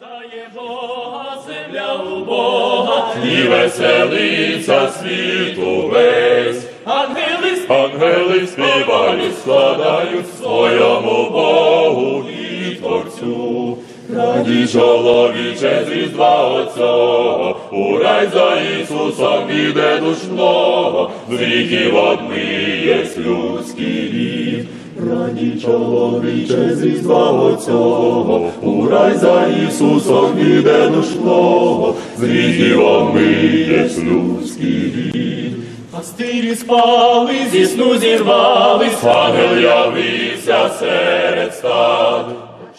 Вітає Бога, земля у Бога, і веселиться світу весь. Ангели, Ангели співають, складають своєму Богу і Творцю. Раді чоловіче з різдва Отцього, у за Ісусом іде душного, з гріхів одмиє людський рід. Раді чоловіче з різдва Отцього, у рай за Ісусом іде душного, з гріхів одмиє людський рід. пастирі спали, зі сну зірвались, Ангел явився серед стад,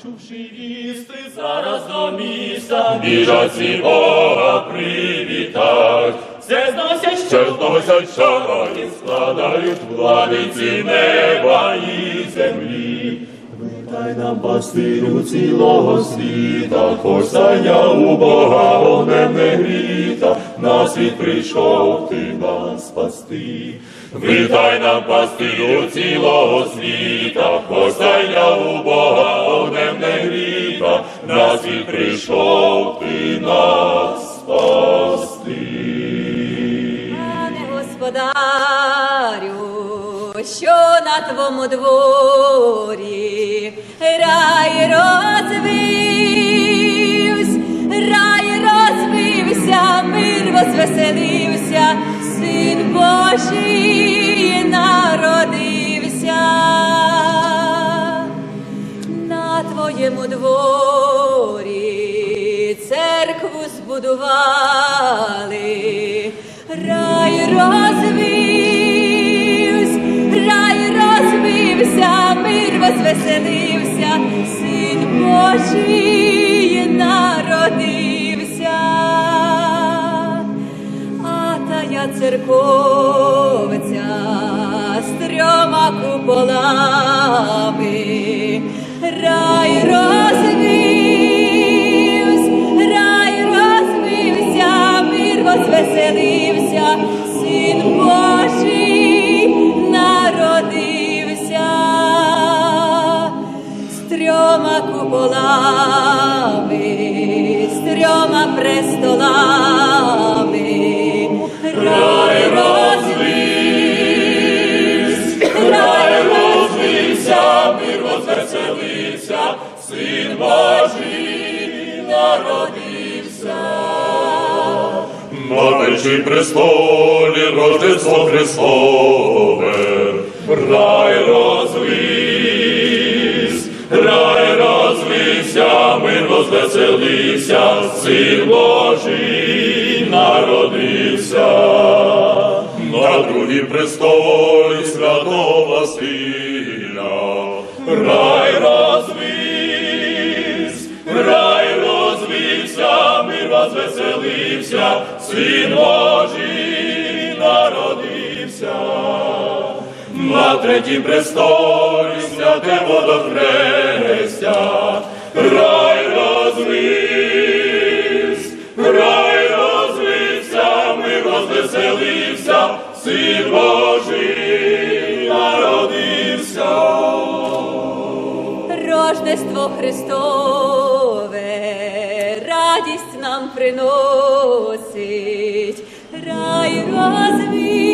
Чувши вісти зараз до міста, біжать Бога привітать. Все Ще що зносять шари, складають владиці неба і землі. Витай нам пастирю цілого світа, хоч у Бога огнем не гріта, на світ прийшов ти нас спасти. Витай нам пастирю цілого світа, хоч у Бога огнем не гріта, на світ прийшов ти нас на твому дворі рай розвивсь, рай розвився, мир возвеселився, син Божий народився. На твоєму дворі церкву збудували, рай розвивсь, мир возвеселився, син Божий народився. А та я церковця з трьома куполами, трьома куполами, з трьома престолами, рай розвивсь, рай розвився, мир возвеселився, син Божий народився. На першій престолі Рождество Христове, рай розвивсь, розвився, мир син Божий народився. На другій престолі святого Василя, рай розвивсь, рай розвився, мир возвеселився, син Божий народився. На третім престолі святе водохрестя, рай Рождество Христове, радість нам приносить, рай розвивсь,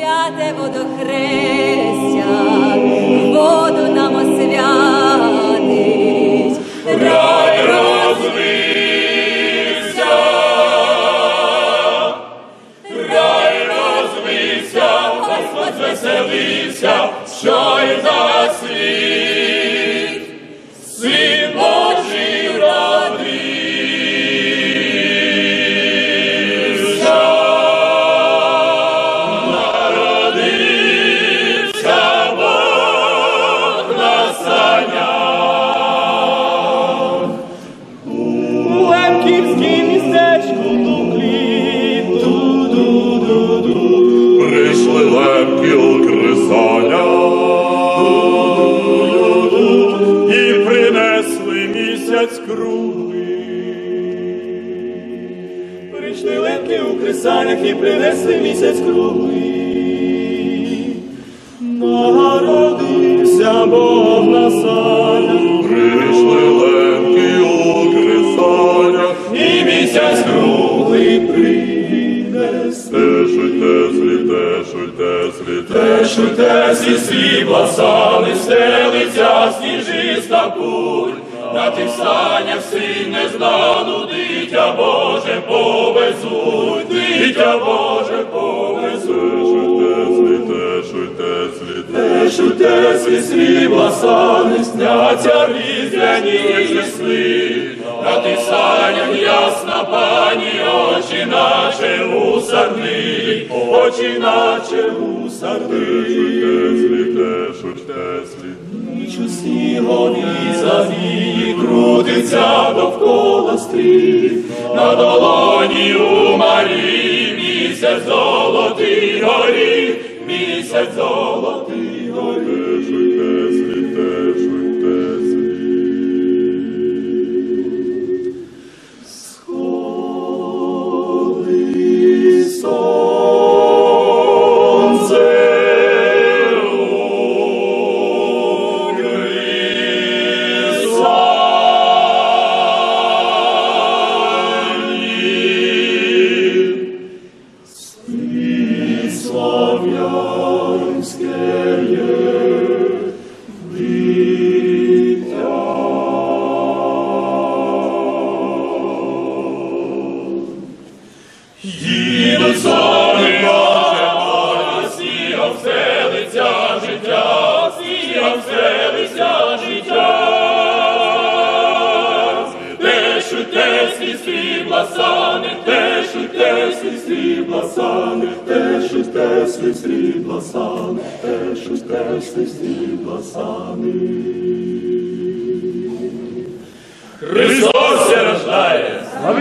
Святе водохрестя, воду нам освятить, Рай розвився, рай розвився, Господь веселився, що й за прийшли лепки у крисаля і принесли місяць круглий. Прийшли лепки у крисалях і принесли місяць круглий. Народився Бог на сам. Прийде. Стежуй Теслі, тешуй Теслі, тешуй Теслі, срібла сани, стелиться сніжиста пуль. На тих санях син незнану, дитя Боже повезуть, дитя Боже повезуть. Теслі, тешуй Теслі, тешуй Теслі, срібла сани, сняться різдвяні сни. На тих санях ясна пані, очі наче у сарни, очі наче Теслі, Ніч у снігові завії крутиться довкола стрій, на долоні у Марії місяць золотий горіх, місяць золотий горіх. Їдуть зорі Боже, всі обселиться життя, всі обселиться життя. Тешуть теслі срібла сани, тешуть теслі срібла сани, тешуть теслі срібла сани, тешуть теслі срібла сани. Христос рождає! Слава